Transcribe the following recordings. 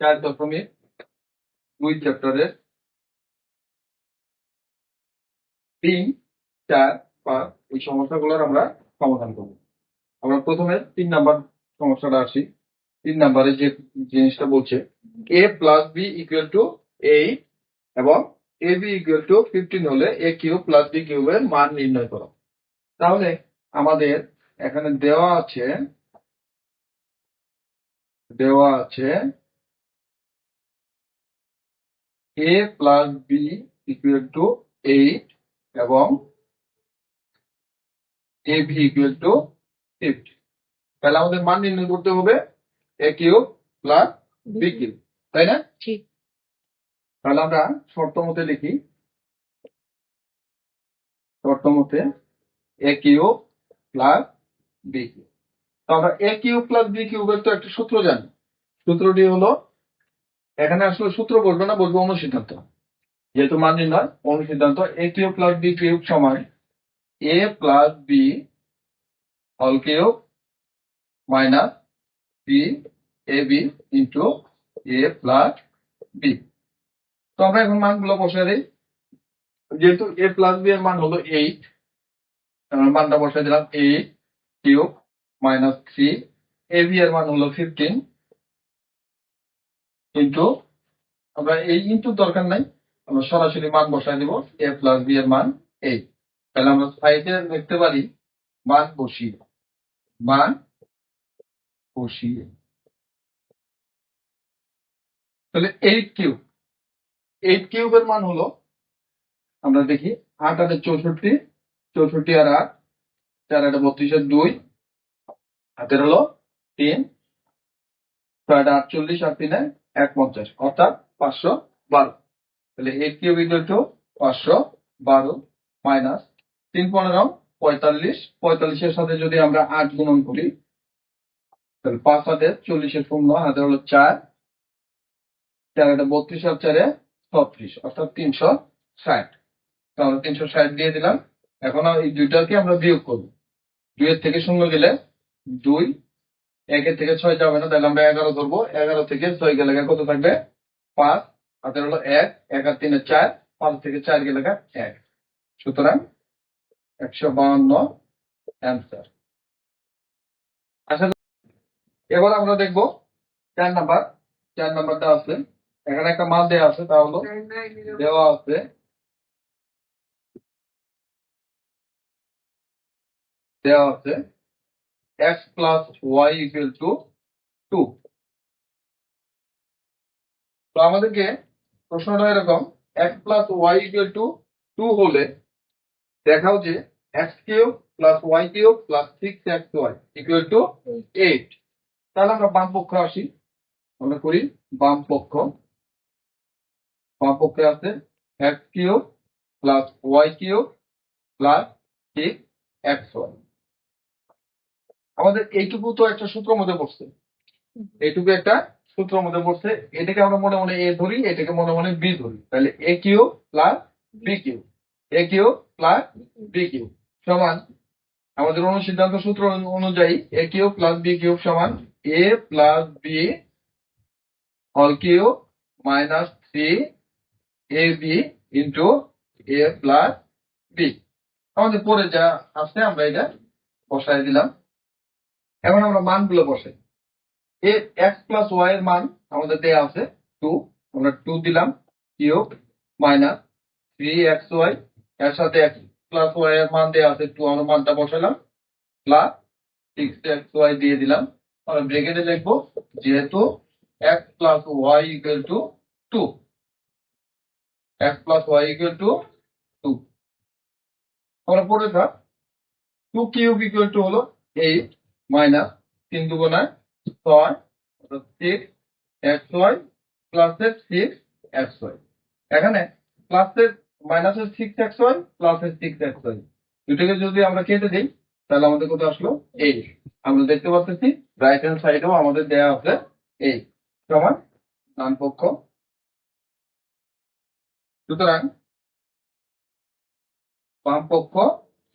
চার দশমিক দুই চ্যাপ্টারের তিন, চার, পাঁচ এই সমস্যাগুলোর আমরা সমাধান করব। আমরা প্রথমে তিন নাম্বার সমস্যাটা আসি। তিন নাম্বারে যে জিনিসটা বলছে a plus b equal to eight এবং a b equal to fifteen হলে এ কিউব প্লাস বি কিউবের মান নির্ণয় করো। তাহলে আমাদের এখানে দেওয়া আছে দেওয়া আছে a plus b equal to eight এবং a b equal to fifty তাহলে আমাদের মান নির্ণয় করতে হবে a cube plus b cube তাই না? তাহলে আমরা শর্ত মতে লিখি। শর্ত মতে a cube plus b cube তো আমরা এ কিউব প্লাস বি কিউবের তো একটা সূত্র জানি। সূত্রটি হলো এখানে আসলে সূত্র বলব না, বলব অনুসিদ্ধান্ত যেহেতু মান নির্ণয় অনুসিদ্ধান্ত a cube plus b cube সমান এ প্লাস বি হল cube minus b a b into a plus b তো আমরা এখন মানগুলো বসে দিই। যেহেতু এ প্লাস বি এর মান হলো এইট মানটা বসে দিলাম eight cube minus three a b এর মান হলো ফিফটিন কিন্তু আমরা এই ইনটু দরকার নাই। আমরা সরাসরি মান বসাই দিব এ প্লাস বি এর মান এইট তাহলে আমরা সাইডে লিখতে পারি, মান বসিয়ে মান বসিয়ে তাহলে এইট কিউব এইট কিউবের মান হলো, আমরা দেখি আট আটে চৌষট্টি চৌষট্টি আর আট, চার আটে বত্রিশের দুই। হাতের হলো তিন ছয় আটে আটচল্লিশ আর তিনে এক পঞ্চাশ অর্থাৎ পাঁচশো বারো। তাহলে এইট কিউব ইকুয়াল টু পাঁচশো বারো মাইনাস তিন পনেরো পঁয়তাল্লিশ। পঁয়তাল্লিশের সাথে যদি আমরা আট গুণন করি, তাহলে পাঁচ হাতে চল্লিশের শূন্য হাতে হলো চার। হাতে বত্রিশ আর চারে ছত্রিশ, অর্থাৎ তিনশো ষাট। তাহলে তিনশো ষাট দিয়ে দিলাম। এখন এই দুইটাকে আমরা বিয়োগ করব। দুইয়ের থেকে শূন্য গেলে দুই একের থেকে ছয় যাবে না তাহলে আমরা এগারো ধরবো। এগারো থেকে ছয় গেলে কত থাকবে? পাঁচ। হাতের হলো এক এক আর তিনে চার পাঁচ থেকে চার গেলে এক। সুতরাং একশো বাউন্ন অ্যান্সার। আচ্ছা এবার আমরা দেখব চার নাম্বার। চার নাম্বারটা আছে। এখানে একটা মাল দেওয়া আছে তা হলো দেওয়া আছে। দেওয়া আছে। X plus y equal to two তো আমাদেরকে প্রশ্নটা এরকম x plus y equal to two হলে দেখাও যে plus y cube plus six x y equal to eight তাহলে আমরা বাম পক্ষ আসি আমরা করি বাম পক্ষ। বাম পক্ষে আছে plus y cube plus six x y আমাদের এইটুকু তো একটা সূত্র মধ্যে পড়ছে। এইটুকু একটা সূত্র মধ্যে পড়ছে। এটাকে আমরা মনে মনে এ ধরি এটাকে মনে মনে বি ধরি। তাহলে a cube plus b cube. A cube plus b cube. সমান আমাদের অনুসিদ্ধান্ত সূত্র অনুযায়ী a cube plus b cube সমান এ প্লাস বি হল cube minus three a b into a plus b. আমাদের পরে যা আছে আমরা এটা বসাই দিলাম। এখন আমরা মানগুলো বসাই। এ এক্স প্লাস ওয়াই এর মান আমাদের দেয়া আছে টু আমরা টু দিলাম cube minus three x y এর সাথে এক্স প্লাস ওয়াই এর মান দেয়া আছে টু আমরা মানটা বসালাম। প্লাস সিক্স এক্স ওয়াই দিয়ে দিলাম। আমরা ব্রেকেটে লিখব, যেহেতু x plus y equal to two x plus y equal to two আমরা পড়ে থাক টু কিউব ইকুয়াল টু হলো এইট মাইনাস তিন দুগুণায় ছয় সিক্স এক্স ওয়াই প্লাসের সিক্স এক্স ওয়াই এখানে প্লাসের মাইনাসের সিক্স এক্স ওয়াই প্লাসের সিক্স এক্স ওয়াই দুটোকে যদি আমরা কেটে দিই, তাহলে আমাদের কত আসলো? এইট আমরা দেখতে পাচ্ছি রাইট হ্যান্ড সাইডেও আমাদের দেয়া আছে এইট সমান ডান পক্ষ। সুতরাং বাম পক্ষ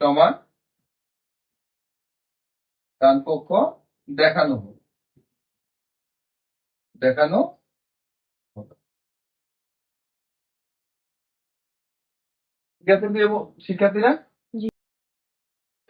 সমান ডান পক্ষ দেখানো হবে। দেখানো শিক্ষার্থীরা?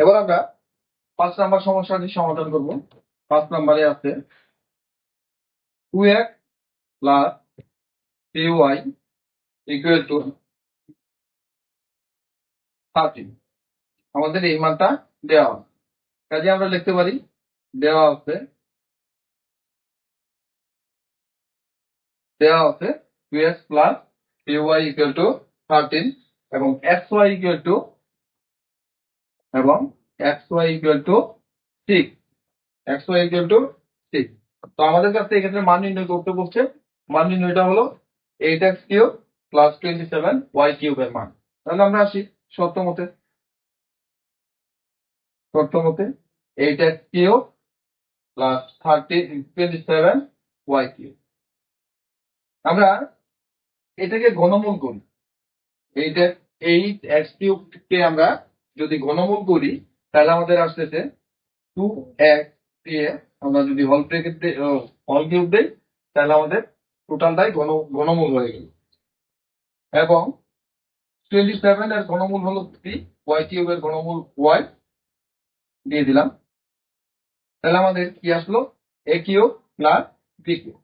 এবার আমরা পাঁচ নাম্বার সমস্যাটি সমাধান করব। পাঁচ নাম্বারে আছে টু এক plus three y equal to thirteen আমাদের এই মানটা দেওয়া হবে কাজে আমরা লিখতে পারি, দেওয়া আছে দেওয়া আছে two x plus y equal to thirteen এবং এক্স ওয়াই ইকুয়াল টু এবং x y equal to six x y equal to six তো আমাদের কাছে এক্ষেত্রে মান নির্ণয় করতে বলছে। মান নির্ণয়টা হলো eight x cube plus twenty seven y কিউবের মান। তাহলে আমরা আসি সত্য সত্য মতে eight x cube plus thirty twenty seven y cube আমরা এটাকে ঘনমূল করি। এইটা এইট এক্স কিউবকে আমরা যদি ঘনমূল করি, তাহলে আমাদের আসতেছে টু এক্স দিয়ে আমরা যদি হল ব্রেকেট হল কিউব দিই, তাহলে আমাদের টোটালটাই ঘন, ঘনমূল হয়ে গেল। এবং টোয়েন্টি সেভেন এর ঘনমূল হলো থ্রি ওয়াই কিউবের ঘনমূল ওয়াই দিয়ে দিলাম। তাহলে আমাদের কি আসলো? A cube plus b cube.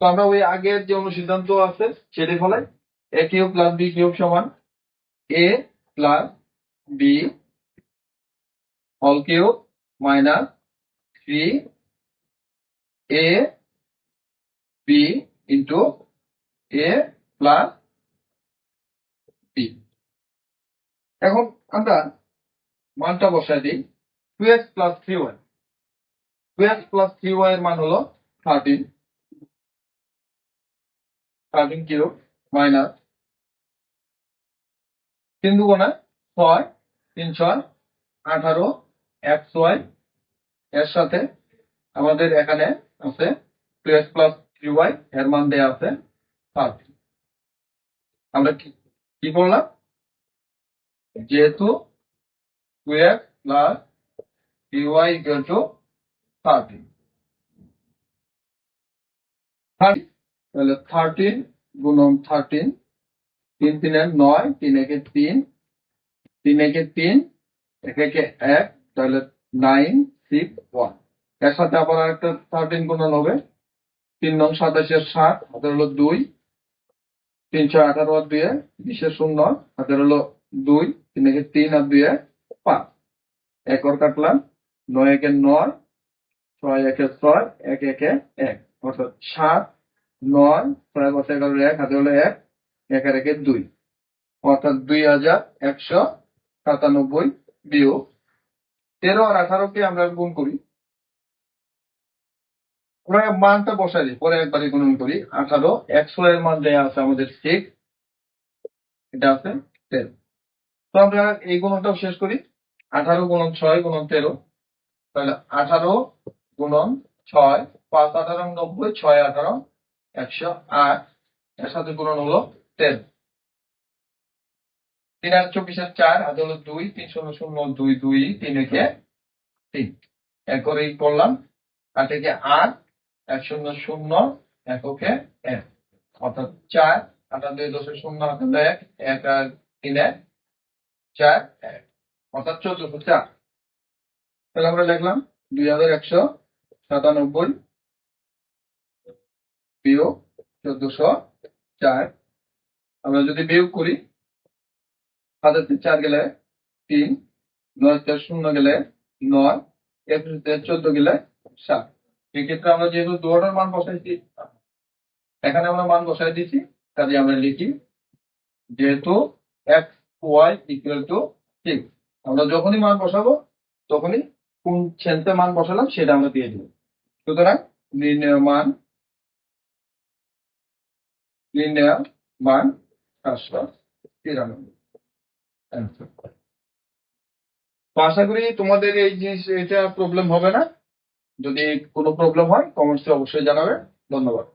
তো আমরা ওই আগের যে অনুসিদ্ধান্ত আছে সেটা ফলাই a cube plus b cube সমান এ প্লাস বি হল cube minus three a b into a plus b এখন আমরা মানটা বসাই দিই। Two x plus three y two plus three y এর মান হলো থার্টিন থার্টিন কিউব মাইনাস তিন দুগুণা ছয় তিন ছয় আঠারো এক্স ওয়াই এর সাথে আমাদের এখানে আছে two x plus three y এর মান দেওয়া আছে থার্টি আমরা কি করলাম? যেহেতু two x plus y equal to thirty thirty তাহলে থার্টিন গুণন থার্টিন তিন তিনের নয়, তিন একে তিন তিন একে তিন, এক একে এক, তাহলে নাইন সিক্স ওয়ানের সাথে আবার একটা থার্টিন গুণন হবে। তিন নং সাতাশের সাত, হাতের হলো দুই। তিনশো আঠারো আর দুয়ে বিশের শূন্য, হাতের হলো দুই, তিন একে তিন আর দুয়ে পাঁচ। একর কাটলাম। নয় একে নয়, ছয় একে ছয়, এক একে এক। অর্থাৎ সাত, নয়, ছয় বছর এগারো এক, হাতে হলো এক এক আর একে দুই। অর্থাৎ দুই হাজার একশো সাতানব্বই বিয়োগ তেরো আর আঠারোকে আমরা গুণ করি। আমরা মানটা বসাই দিই, পরে একবারে গুণন করি। আঠারো, একশো এর মান দেওয়া আছে আমাদের সিক্স এটা আছে তেরো। তো আমরা এই গুণনটাও শেষ করি। আঠারো গুণন ছয় গুণন তেরো তাহলে আঠারো গুণন ছয়, পাঁচ আঠারো, নব্বই, ছয় আঠারো, একশো আট। এর সাথে গুণন হলো তেরো তিন আর চব্বিশের চার হাতে হলো দুই, তিন শূন্য শূন্য দুই দুই, তিন একে তিন। এক করেই করলাম, আট একে আট, এক শূন্য শূন্য এককে এক। অর্থাৎ চার, আটা দুই দশের শূন্য হাতে এক এক আর তিন এক, চার এক। অর্থাৎ চোদ্দশো চার। তাহলে আমরা লিখলাম দুই হাজার একশো সাতানব্বই বিয়োগ চোদ্দশো চার। আমরা যদি বিয়োগ করি তিন চার গেলে তিন নয় চার শূন্য গেলে নয় একুশ চোদ্দ গেলে সাত। এক্ষেত্রে আমরা যেহেতু দুয়ারের মান বসাইছি এখানে আমরা মান বসাই দিয়েছি কাজে আমরা লিখি যেহেতু x y equal to six. আমরা যখনই মান বসাবো, তখনই কোন ছেলতে মান বসালাম সেটা আমরা দিয়ে দিব। সুতরাং নির্ণয় মান নির্ণয় মান আশা করি তোমাদের এই জিনিস, এটা প্রবলেম হবে না। যদি কোনো প্রবলেম হয় কমেন্টসে অবশ্যই জানাবে। ধন্যবাদ।